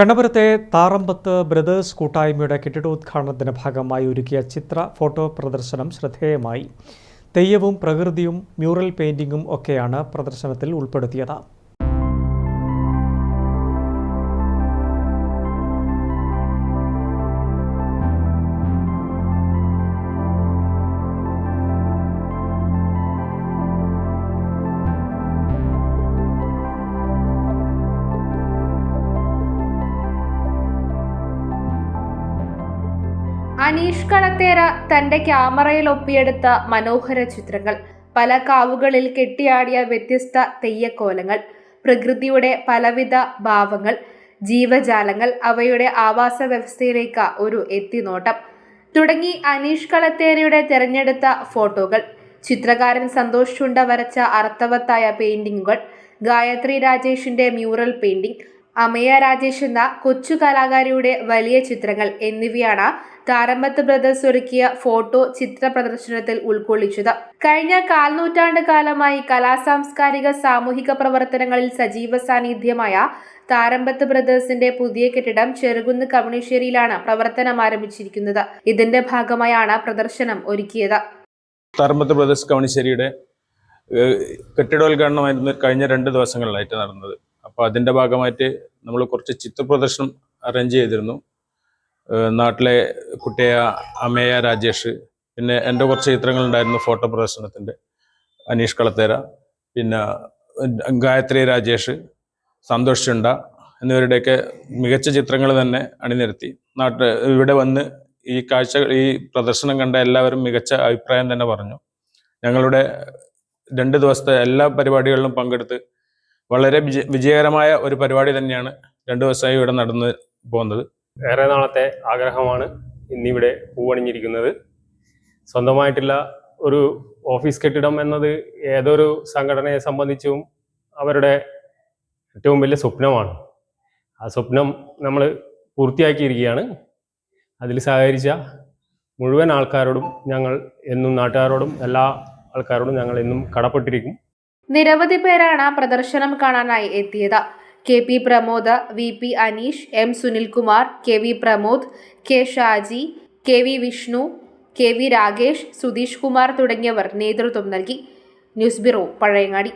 കണ്ണപുരത്തെ താറമ്പത്ത് brothers കൂട്ടായ്മയുടെ കെട്ടിടോദ്ഘാടനത്തിന്റെ ഭാഗമായി ഒരുക്കിയ ചിത്ര ഫോട്ടോ പ്രദർശനം ശ്രദ്ധേയമായി. തെയ്യവും പ്രകൃതിയും മ്യൂറൽ പെയിന്റിങ്ങും ഒക്കെയാണ് പ്രദർശനത്തിൽ ഉൾപ്പെടുത്തിയത്. അനീഷ് കളത്തേര തന്റെ ക്യാമറയിൽ ഒപ്പിയെടുത്ത മനോഹര ചിത്രങ്ങൾ. പല കാവുകളിൽ കെട്ടിയാടിയ വ്യത്യസ്ത തെയ്യക്കോലങ്ങൾ. പ്രകൃതിയുടെ പലവിധ ഭാവങ്ങൾ. ജീവജാലങ്ങൾ. അവയുടെ ആവാസ വ്യവസ്ഥയിലേക്ക് ഒരു എത്തിനോട്ടം. തുടങ്ങി അനീഷ് കളത്തേരയുടെ തിരഞ്ഞെടുത്ത ഫോട്ടോകൾ. ചിത്രകാരൻ സന്തോഷ് ചുണ്ട വരച്ച അർത്ഥവത്തായ പെയിന്റിങ്ങുകൾ. ഗായത്രി രാജേഷിന്റെ മ്യൂറൽ പെയിന്റിംഗ്. അമയ രാജേഷ് എന്ന കൊച്ചു കലാകാരിയുടെ വലിയ ചിത്രങ്ങൾ എന്നിവയാണ് താരമ്പത്ത് ബ്രദേഴ്സ് ഒരുക്കിയ ഫോട്ടോ ചിത്ര പ്രദർശനത്തിൽ ഉൾക്കൊള്ളിച്ചത്. കഴിഞ്ഞ കാൽനൂറ്റാണ്ട് കാലമായി കലാ സാംസ്കാരിക സാമൂഹിക പ്രവർത്തനങ്ങളിൽ സജീവ സാന്നിധ്യമായ താരമ്പത്ത് ബ്രദേഴ്സിന്റെ പുതിയ കെട്ടിടം ചെറുകുന്ന് കവണിശ്ശേരിയിലാണ് പ്രവർത്തനം ആരംഭിച്ചിരിക്കുന്നത്. ഇതിന്റെ ഭാഗമായാണ് പ്രദർശനം ഒരുക്കിയത്. താരമ്പത്ത് ബ്രദേഴ്സ് കവണിശ്ശേരിയുടെ കെട്ടിടോദ്ഘാടനമായിരുന്നു കഴിഞ്ഞ രണ്ട് ദിവസങ്ങളിലായിട്ട് നടന്നത്. അപ്പോൾ അതിന്റെ ഭാഗമായിട്ട് നമ്മൾ കുറച്ച് ചിത്രപ്രദർശനം അറേഞ്ച് ചെയ്തിരുന്നു. നാട്ടിലെ കുട്ടിയ അമേയ രാജേഷ് പിന്നെ എന്റെ കുറച്ച് ചിത്രങ്ങളുണ്ടായിരുന്നു ഫോട്ടോ പ്രദർശനത്തിന്റെ അനീഷ് കളത്തേര പിന്നെ ഗായത്രി രാജേഷ് സന്തോഷ് ചുണ്ട എന്നിവരുടെയൊക്കെ മികച്ച ചിത്രങ്ങൾ തന്നെ അണിനിരത്തി. നാട്ട് ഇവിടെ വന്ന് ഈ കാഴ്ച ഈ പ്രദർശനം കണ്ട എല്ലാവരും മികച്ച അഭിപ്രായം തന്നെ പറഞ്ഞു. ഞങ്ങളുടെ രണ്ട് ദിവസത്തെ എല്ലാ പരിപാടികളിലും പങ്കെടുത്ത് വളരെ വിജയ വിജയകരമായ ഒരു പരിപാടി തന്നെയാണ് രണ്ടു ദിവസമായി ഇവിടെ നടന്നു പോകുന്നത്. ഏറെ നാളത്തെ ആഗ്രഹമാണ് ഇന്നിവിടെ പൂവണിഞ്ഞിരിക്കുന്നത്. സ്വന്തമായിട്ടുള്ള ഒരു ഓഫീസ് കെട്ടിടം എന്നത് ഏതൊരു സംഘടനയെ സംബന്ധിച്ചും അവരുടെ ഏറ്റവും വലിയ സ്വപ്നമാണ്. ആ സ്വപ്നം നമ്മൾ പൂർത്തിയാക്കിയിരിക്കുകയാണ്. അതിൽ സഹകരിച്ച മുഴുവൻ ആൾക്കാരോടും ഞങ്ങൾ എന്നും നാട്ടുകാരോടും എല്ലാ ആൾക്കാരോടും ഞങ്ങൾ എന്നും കടപ്പെട്ടിരിക്കും. നിരവധി പേരാണ് പ്രദർശനം കാണാനായി എത്തിയത്. K P Pramod V P Aneesh M Sunilkumar K V Pramod K Shaji K V Vishnu K V Rakesh Sudheesh Kumar തുടങ്ങിയവർ നേതൃത്വം നൽകി. News bureau Pazhayangadi.